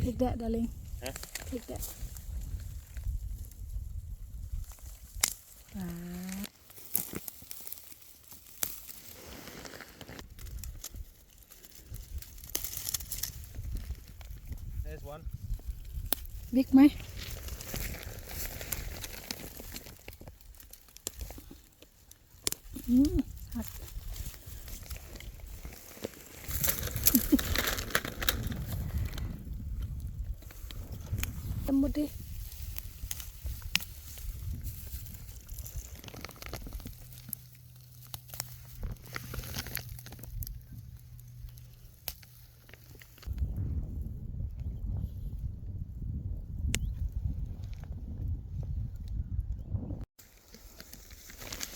Take that, darling. Huh? Take that. There's one. Big my. หมดดิ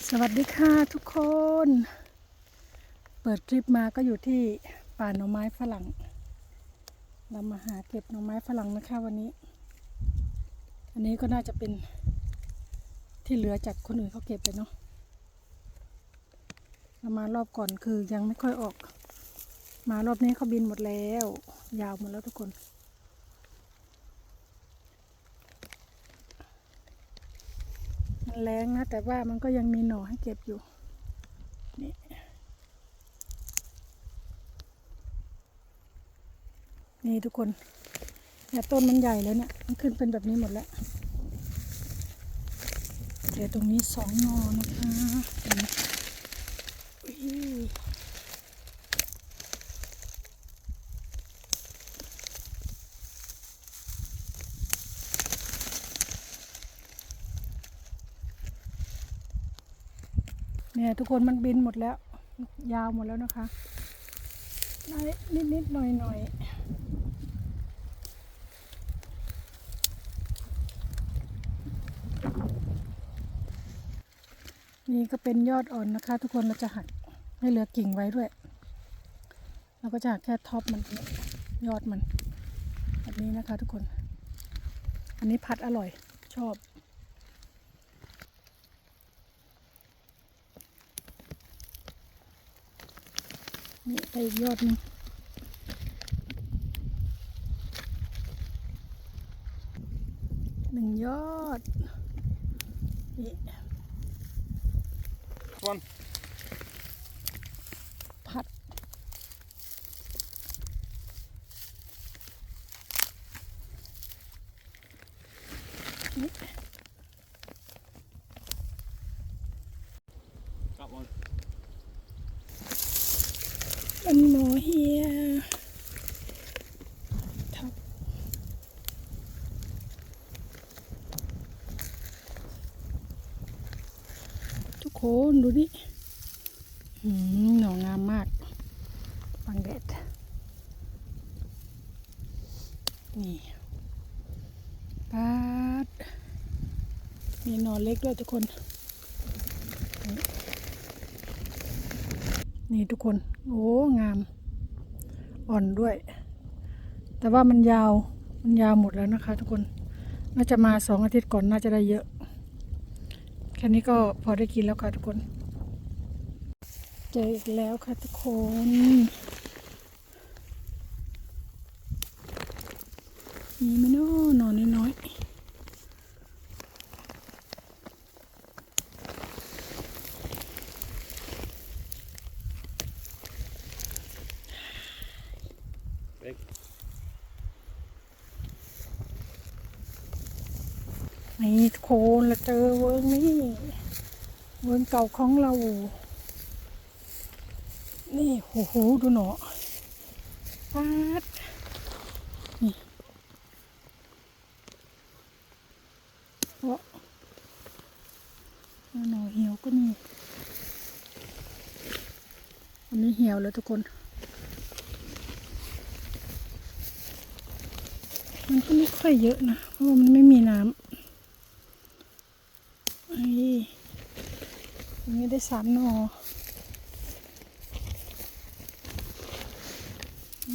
สวัสดีค่ะทุกคน เปิดคลิปมาก็อยู่ที่ป่าหน่อไม้ฝรั่ง เรามาหาเก็บหน่อไม้ฝรั่งนะคะวันนี้ อันนี้ก็น่าจะเป็นที่เหลือจากคนอื่นเขาเก็บไปเนาะเรามารอบก่อนคือยังไม่ค่อยออก มารอบนี้เขาบินหมดแล้ว ยาวหมดแล้วทุกคนมันแรงนะแต่ว่ามันก็ยังมีหน่อให้เก็บอยู่นี่นี่ทุกคน เนี่ยต้นมันใหญ่แล้วเนี่ย มันขึ้นเป็นแบบนี้หมดแล้วเดี๋ยวตรงนี้สองหนอนะคะเนี่ยทุกคนมันบินหมดแล้ว ยาวหมดแล้วนะคะนิดนิดๆหน่อยหน่อย นี่ก็เป็นยอดอ่อนนะคะ ทุกคนเราจะหักให้เหลือกิ่งไว้ด้วย เราก็จะหักแค่ท็อปมันยอดมันแบบนี้นะคะ ทุกคน อันนี้ผัดอร่อยชอบนี่ไปอีกยอดหนึงหนึ่งยอดนี่ One. ผัดนี่ Got one. มันหมอเฮียทับทุก คนดูนี่หืมน่องามมากบังแดด นี่ปาด มีนอนเล็กด้วยทุกคน นี่ทุกคน โอ้ งาม อ่อนด้วย แต่ว่ามันยาว มันยาวหมดแล้วนะคะทุกคน น่าจะมาสองอาทิตย์ก่อนน่าจะได้เยอะ ค่นี้ก็พอได้กินแล้วค่ะทุกคน เจออีกแล้วค่ะทุกคนมีไหมเนาะนอนน้อยๆ นี่โคนเราเจอเวิร์กนี่เวิร์กเก่าของเรา นี่โอ้โหดูหนอปาดนี่โอ้หนอเหี่ยวก็มีอันนี้เหี่ยวแล้วทุกคนมันก็ไม่ค่อยเยอะนะ เพราะมันไม่มีน้ำ ไอ้อันนี้ได้สามหนอ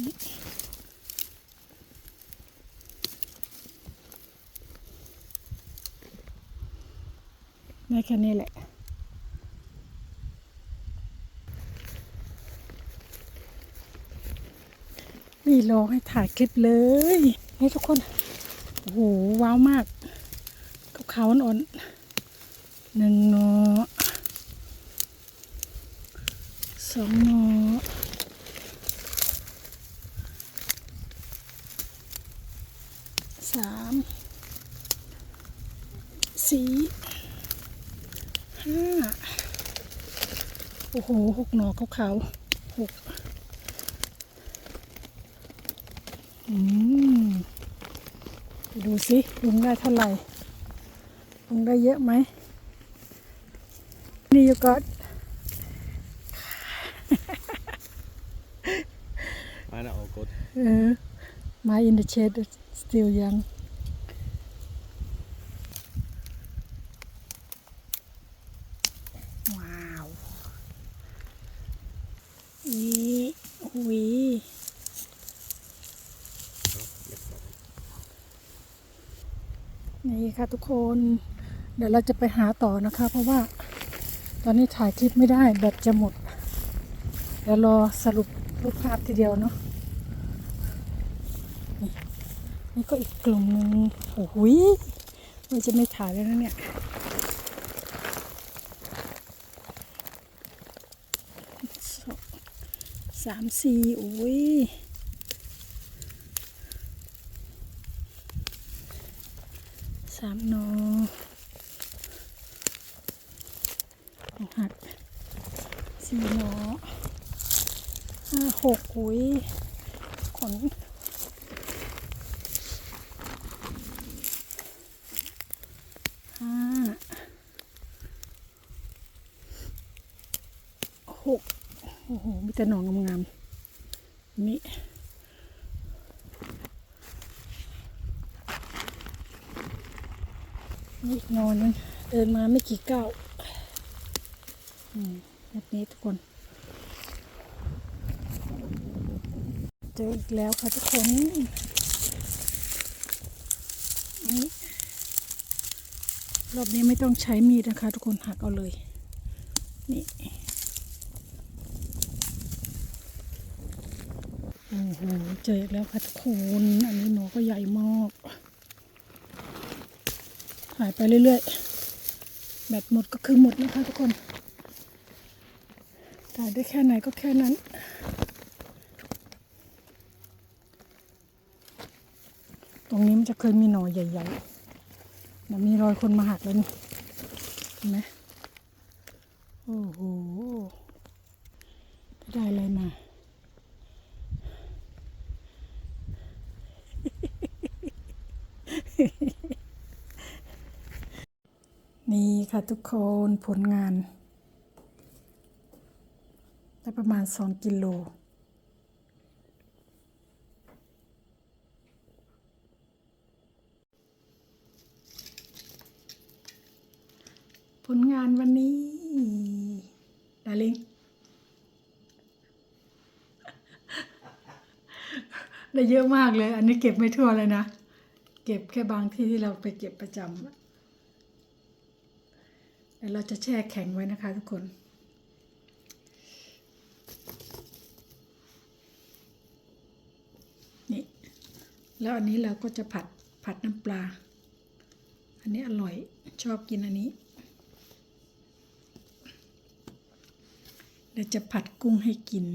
นี่ได้แค่นี้แหละมีไม่รอให้ถ่ายคลิปเลยนี่ทุกคน โอ้โห ว้าวมากขาวๆอ่อนๆ หนึ่งหนอสองหนอสามสี่ห้าโอ้โหหกหนอขาวๆหกอืมดูสิลุงได้เท่าไหร่ลุงได้เยอะไหม นี่อยู่ก่อน Einer auch gut. เออ my in the shade is still young ว้าวอีหุยนี่ค่ะทุกคน เดี๋ยวเราจะไปหาต่อนะคะ เพราะว่า ตอนนี้ถ่ายคลิปไม่ได้แบตจะหมด เดี๋ยวรอสรุปรูปภาพทีเดียวเนาะนี่ก็อีกกลุ่มหนึ่งโอ้โหยว่จะไม่ถ่ายแล้วนะเนี่ยสองสามสี่โอ้ยสามนอ หักสี่หนอห้าหกอุ้ยขนห้าหกโอ้โห มีแต่หนองงามๆนี่นี่นอนนึงเดินมาไม่กี่ก้าว แบบนี้ทุกคนเจออีกแล้วค่ะทุกคนนี่รอบนี้ไม่ต้องใช้มีดนะคะ ทุกคนหักเอาเลย นี่โอ้โหเจออีกแล้วค่ะทุกคนอันนี้หนอก็ใหญ่มากหายไปเรื่อยๆแบตหมดก็คือหมดนะคะทุกคน ถ่ายได้แค่ไหนก็แค่นั้นตรงนี้มันจะเคยมีหนอใหญ่ๆมันมีรอยคนมาหักแล้วนี่เห็นไหมโอ้โหได้อะไรมา นี่ค่ะทุกคนผลงาน ประมาณสองกิโล ผลงานวันนี้ดาริงได้เยอะมากเลย อันนี้เก็บไม่ทั่วเลยนะ เก็บแค่บางที่ที่เราไปเก็บประจำอะเดี๋ยวเราจะแช่แข็งไว้นะคะทุกคน แล้วอันนี้เราก็จะผัดผัดน้ำปลา อันนี้อร่อยชอบกินอันนี้เดี๋ยวจะผัดกุ้งให้กิน